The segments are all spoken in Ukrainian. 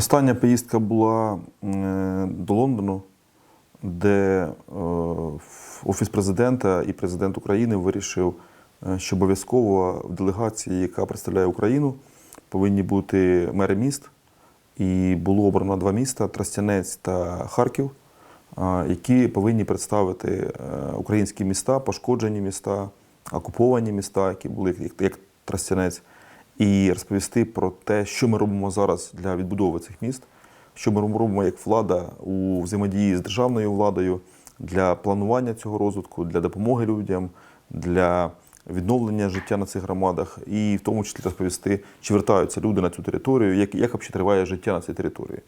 Остання поїздка була е, до Лондону, де е, Офіс президента і президент України вирішив, е, що обов'язково в делегації, яка представляє Україну, повинні бути мери міст. І було обрано два міста Тростянець та Харків, які повинні представити українські міста, пошкоджені міста, окуповані міста, які були як, Тростянець, і розповісти про те, що ми робимо зараз для відбудови цих міст, що ми робимо як влада у взаємодії з державною владою для планування цього розвитку, для допомоги людям, для відновлення життя на цих громадах, і в тому числі розповісти, чи вертаються люди на цю територію, як, як взагалі триває життя на цій території.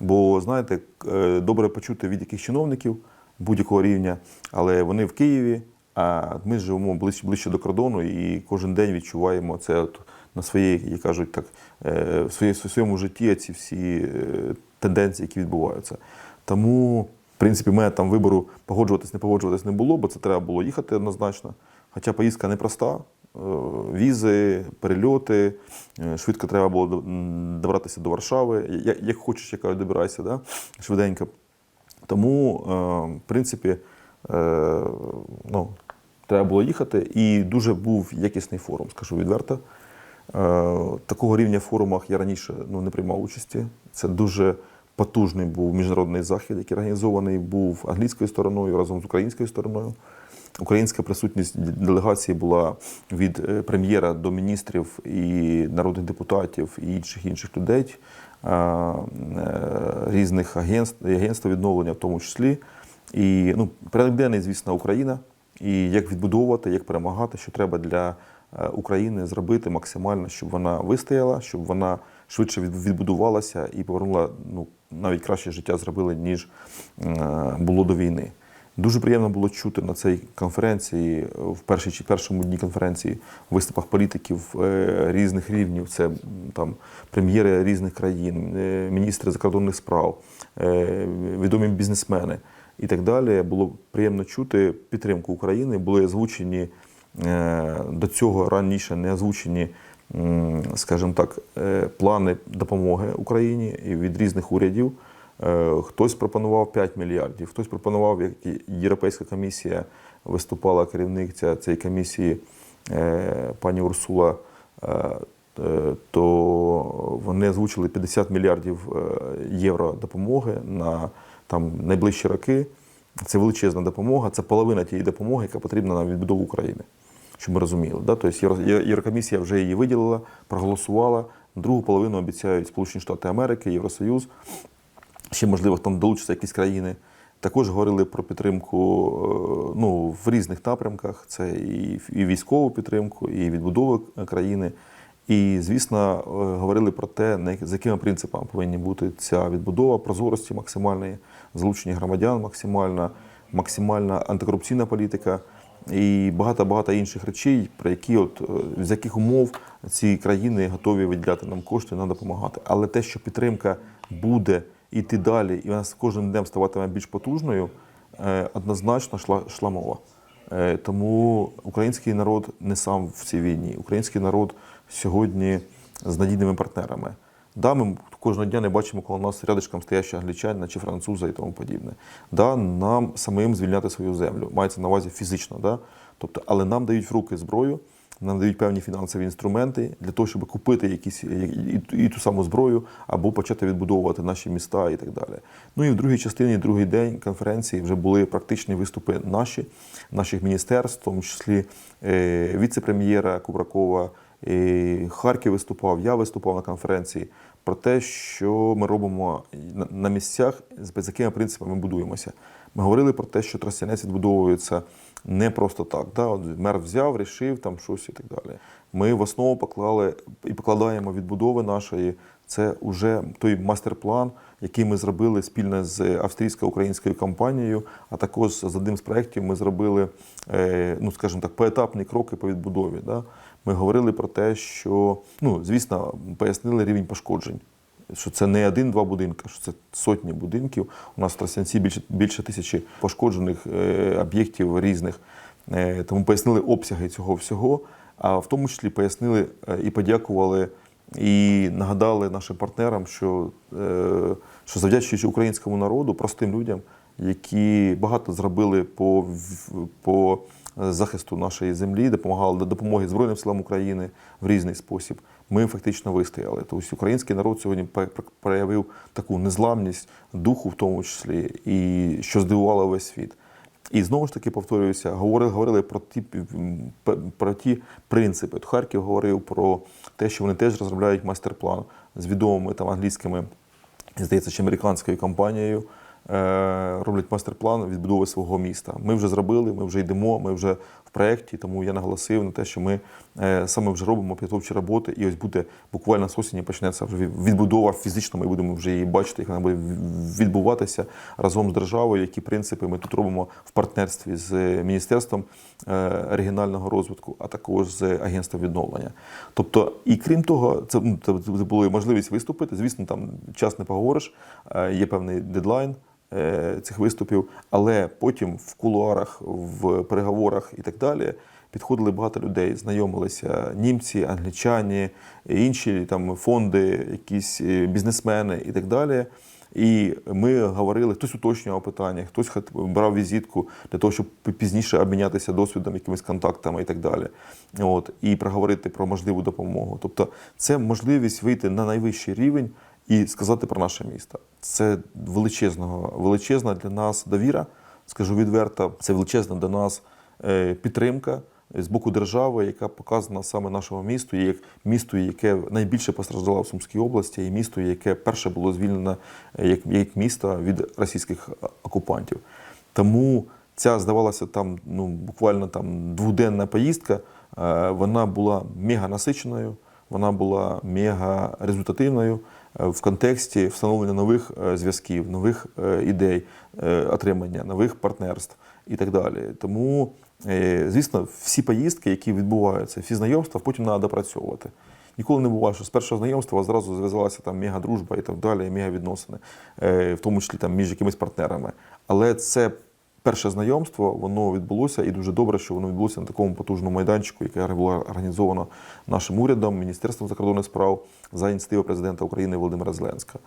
Бо знаєте, е, добре почути від яких чиновників будь-якого рівня, але вони в Києві, а ми живемо ближче, ближче до кордону і кожен день відчуваємо це от на своїй, як кажуть так, е, в своє- своєму житті ці всі е, тенденції, які відбуваються. Тому, в принципі, мене там вибору погоджуватись, не погоджуватись не було, бо це треба було їхати однозначно. Хоча поїздка непроста. Е, Візи, перельоти, швидко треба було добратися до Варшави. Як, хочеш, я кажу, добирайся, да? швиденько. Тому, в принципі, ну, треба було їхати. І дуже був якісний форум, скажу відверто. Е, Такого рівня форумах я раніше ну, не приймав участі. Це дуже потужний був міжнародний захід, який організований був англійською стороною разом з українською стороною. Українська присутність делегації була від е, прем'єра до міністрів і народних депутатів і інших інших людей, е, різних агентств, агентств відновлення, в тому числі. І ну, порядок денний, звісно, Україна. І як відбудовувати, як перемагати, що треба для України зробити максимально, щоб вона вистояла, щоб вона швидше від- відбудувалася і повернула ну, навіть краще життя зробили, ніж е, було до війни. Дуже приємно було чути на цій конференції, в першій чи першому дні конференції, виступах політиків е, різних рівнів. Це там прем'єри різних країн, е, міністри закордонних справ, е, відомі бізнесмени і так далі. Було приємно чути підтримку України. Були озвучені е, до цього раніше не озвучені, скажімо так, е, плани допомоги Україні від різних урядів. Е, Хтось пропонував 5 мільярдів, хтось пропонував, як Європейська комісія виступала керівниця цієї комісії е, пані Урсула, е, е, то вони озвучили 50 мільярдів е, євро допомоги на там, найближчі роки. Це величезна допомога, це половина тієї допомоги, яка потрібна на відбудову України. Щоб ми розуміли. Да? Тобто Єврокомісія вже її виділила, проголосувала. Другу половину обіцяють Сполучені Штати Америки, Євросоюз ще, можливо, там долучаться якісь країни. Також говорили про підтримку е, ну, в різних напрямках: це і, і військову підтримку, і відбудову країни. І, звісно, е, говорили про те, з якими принципами повинні бути ця відбудова, прозорості максимальної, залучення громадян максимальна, максимальна антикорупційна політика і багато-багато інших речей, про які, от, е, з яких умов ці країни готові виділяти нам кошти, нам допомагати. Але те, що підтримка буде йти далі, і вона з кожним днем ставатиме більш потужною, е, однозначно йшла, йшла мова. Е, Тому український народ не сам в цій війні. Український народ сьогодні з надійними партнерами. Да, ми кожного дня не бачимо коло нас рядишком стоящого англічанина чи француза і тому подібне. Да, нам самим звільняти свою землю. Мається на увазі фізично. Да? Тобто, але нам дають в руки зброю, нам дають певні фінансові інструменти для того, щоб купити якісь і, і, і ту саму зброю або почати відбудовувати наші міста і так далі. Ну і в другій частині, другий день конференції вже були практичні виступи наші, наших міністерств, в тому числі е, віце-прем'єра Кубракова. І Харків виступав, я виступав на конференції про те, що ми робимо на- місцях, з з якими принципами ми будуємося. Ми говорили про те, що Тростянець відбудовується не просто так. Да? От мер взяв, рішив там щось і так далі. Ми в основу поклали і покладаємо відбудови нашої. Це вже той мастер-план, який ми зробили спільно з австрійсько-українською компанією, а також з одним з проєктів ми зробили, е, ну скажімо так, поетапні кроки по відбудові. Да? Ми говорили про те, що ну, звісно, пояснили рівень пошкоджень. Що це не один-два будинки, що це сотні будинків. У нас в Тростянці більше, більше тисячі пошкоджених е, об'єктів різних. Е, тому пояснили обсяги цього всього, а в тому числі пояснили е, і подякували і нагадали нашим партнерам, що, е, що завдячуючи українському народу, простим людям, які багато зробили по, по захисту нашої землі, допомагали до допомоги Збройним силам України в різний спосіб. Ми фактично вистояли. Тобто український народ сьогодні проявив таку незламність духу, в тому числі, і що здивувало весь світ. І знову ж таки повторююся, говорили, говорили про ті про ті принципи. Харків говорив про те, що вони теж розробляють майстер-план з відомими там англійськими, здається, чи американською компанією. Е, Роблять майстер-план відбудови свого міста. Ми вже зробили, ми вже йдемо, ми вже в проєкті, тому я наголосив на те, що ми е, саме вже робимо підготовчі роботи, і ось буде буквально з осені почнеться вже відбудова фізично. Ми будемо вже її бачити, як вона буде відбуватися разом з державою, які принципи ми тут робимо в партнерстві з Міністерством е, регіонального розвитку, а також з агентством відновлення. Тобто, і крім того, це, ну, була можливість виступити. Звісно, там час не поговориш, є певний дедлайн цих виступів, але потім в кулуарах, в переговорах і так далі. Підходили багато людей, знайомилися німці, англічані, інші там фонди, якісь е, бізнесмени і так далі. І ми говорили, хтось уточнював питання, хтось брав візитку для того, щоб пізніше обмінятися досвідом, якимись контактами і так далі. От, і проговорити про можливу допомогу. Тобто, це можливість вийти на найвищий рівень і сказати про наше місто. Це величезного, величезна для нас довіра, скажу відверто, це величезна для нас е, підтримка з боку держави, яка показана саме нашому місту, як місту, яке найбільше постраждало в Сумській області, і місту, яке перше було звільнено е, як, як місто від російських окупантів. Тому ця здавалася там ну буквально там дводенна поїздка. е, Вона була мега насиченою, вона була мега результативною в контексті встановлення нових е, зв'язків, нових е, ідей, е, отримання, нових партнерств і так далі. Тому, е, звісно, всі поїздки, які відбуваються, всі знайомства, потім треба допрацьовувати. Ніколи не буває, що з першого знайомства зразу зв'язалася там мега-дружба і так далі, мега-відносини, е, в тому числі там між якимись партнерами. Але це перше знайомство, воно відбулося, і дуже добре, що воно відбулося на такому потужному майданчику, яке було організовано нашим урядом, Міністерством закордонних справ за ініціативи президента України Володимира Зеленського.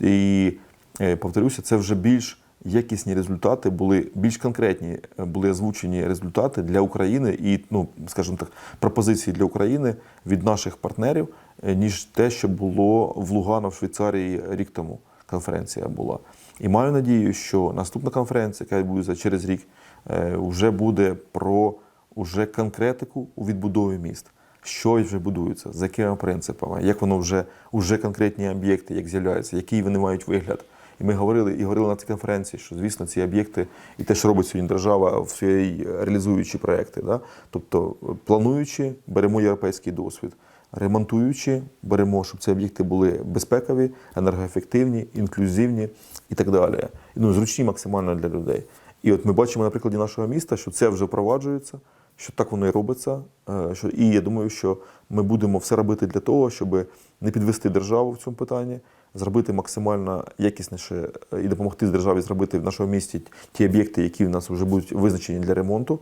І е, повторюся, це вже більш якісні результати були більш конкретні, е, були озвучені результати для України і, ну скажімо так, пропозиції для України від наших партнерів, е, ніж те, що було в Лугано в Швейцарії рік тому. Конференція була. І маю надію, що наступна конференція, яка відбудеться через рік, е, вже буде про уже конкретику у відбудові міст. Що вже будується, за якими принципами, як воно вже, вже конкретні об'єкти, як з'являються, який вони мають вигляд. І ми говорили і говорили на цій конференції, що звісно ці об'єкти і те, що робить сьогодні держава в своїй реалізуючі проекти. Да? Тобто, плануючи, беремо європейський досвід, ремонтуючи, беремо, щоб ці об'єкти були безпекові, енергоефективні, інклюзивні і так далі. Ну, зручні максимально для людей. І от ми бачимо на прикладі нашого міста, що це вже впроваджується, що так воно і робиться. е, Що, і я думаю, що ми будемо все робити для того, щоб не підвести державу в цьому питанні, зробити максимально якісніше е, і допомогти державі зробити в нашому місті ті об'єкти, які в нас вже будуть визначені для ремонту.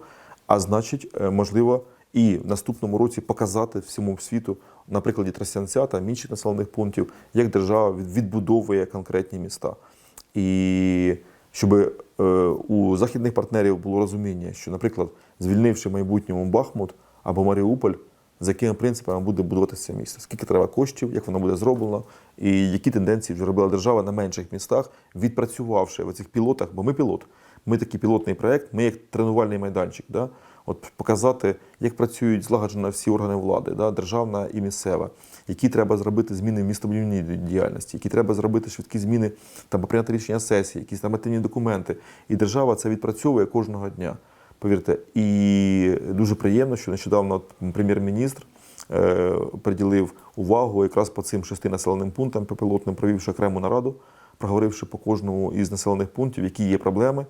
А значить, е, можливо, і в наступному році показати всьому світу на прикладі Тростянця та інших населених пунктів, як держава відбудовує конкретні міста. І щоб е, у західних партнерів було розуміння, що, наприклад, звільнивши майбутньому Бахмут або Маріуполь, за якими принципами буде будуватися місто, скільки треба коштів, як воно буде зроблено, і які тенденції вже робила держава на менших містах, відпрацювавши в цих пілотах, бо ми пілот. Ми такий пілотний проект, ми як тренувальний майданчик. Да? От показати, як працюють злагоджено всі органи влади, да? державна і місцева, які треба зробити зміни в містобудівній діяльності, які треба зробити швидкі зміни там прийняти рішення сесії, якісь нормативні документи. І держава це відпрацьовує кожного дня. Повірте, і дуже приємно, що нещодавно прем'єр-міністр е, приділив увагу якраз по цим шести населеним пунктам по пілотним, провівши окрему нараду, проговоривши по кожному із населених пунктів, які є проблеми,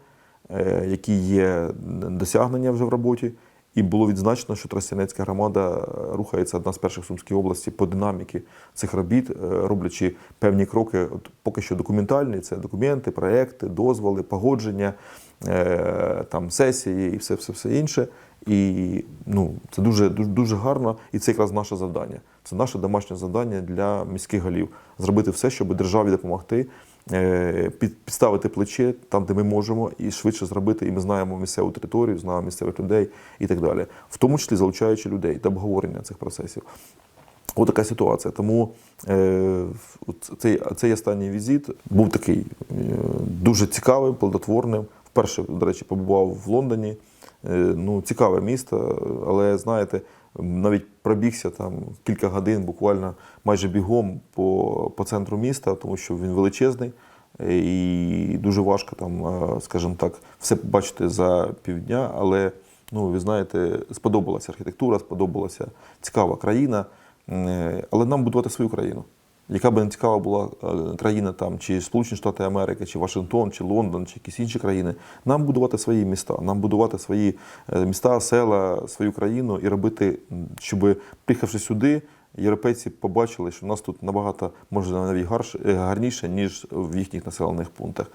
які є досягнення вже в роботі. І було відзначено, що Тростянецька громада рухається одна з перших Сумській області по динаміки цих робіт, е, роблячи певні кроки. От поки що документальні це документи, проекти, дозволи, погодження, е, там сесії і все, все, все інше. І ну, це дуже, дуже, дуже гарно, і це якраз наше завдання. Це наше домашнє завдання для міських голів зробити все, щоб державі допомогти, е, підставити плече там, де ми можемо, і швидше зробити. І ми знаємо місцеву територію, знаємо місцевих людей і так далі, в тому числі залучаючи людей до обговорення цих процесів. Ось така ситуація. Тому е, цей, цей останній візит був такий е, дуже цікавим, плодотворним. Вперше, до речі, побував в Лондоні. Е, ну, цікаве місто, але знаєте, навіть пробігся там кілька годин, буквально майже бігом по, по центру міста, тому що він величезний. І дуже важко там, е, скажімо так, все побачити за півдня, але ну, ви знаєте, сподобалася архітектура, сподобалася цікава країна. Е, Але нам будувати свою країну. Яка би не цікава була е, країна, там, чи Сполучені Штати Америки, чи Вашингтон, чи Лондон, чи якісь інші країни, нам будувати свої міста, нам будувати свої е, міста, села, свою країну і робити, щоб приїхавши сюди, європейці побачили, що в нас тут набагато може навіть е, гарніше, ніж в їхніх населених пунктах.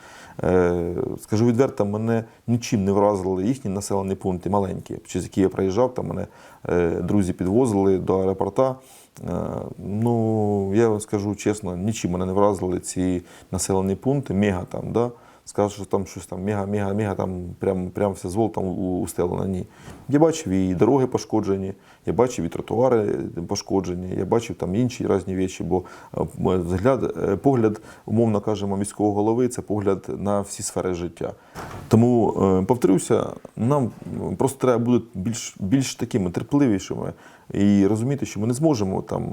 Скажу відверто, мене нічим не вразили їхні населені пункти маленькі, через які я приїжджав, там мене друзі підвозили до аеропорта. Е, Ну, я вам скажу чесно, нічим мене не вразили ці населені пункти, мега там, да? Скажу, що там щось там мега, мега, мега, там прям, прям все у- устелено. Ні. Я бачив і дороги пошкоджені, я бачив і тротуари пошкоджені, я бачив там інші різні речі, бо е, взгляд, е, погляд, умовно кажемо, міського голови це погляд на всі сфери життя. Тому, е, повторюся, нам просто треба бути більш, більш такими терпливішими і розуміти, що ми не зможемо там.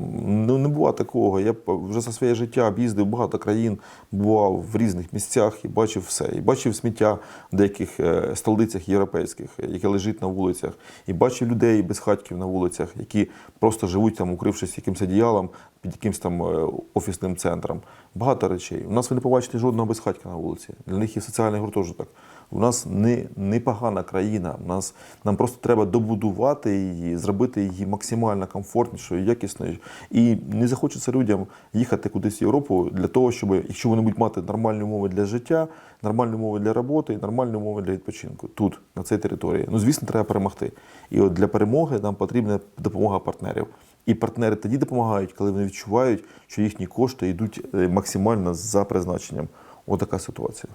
Ну не буває такого. Я вже за своє життя об'їздив багато країн, бував в різних місцях і бачив все. І бачив сміття в деяких е, столицях європейських, яке лежить на вулицях, і бачив людей без хатків на вулицях, які просто живуть там, укрившись якимось одіялом під якимось там е, офісним центром. Багато речей. У нас ви не побачите жодного безхатька на вулиці. Для них є соціальний гуртожиток. У нас не, непогана країна. У нас, нам просто треба добудувати її, зробити її максимально комфортнішою, якісною. І не захочеться людям їхати кудись в Європу для того, щоб, якщо вони будуть мати нормальні умови для життя, нормальні умови для роботи нормальні умови для відпочинку тут, на цій території. Ну, звісно, треба перемогти. І от для перемоги нам потрібна допомога партнерів. І партнери тоді допомагають, коли вони відчувають, що їхні кошти йдуть е, максимально за призначенням. Отака ситуація.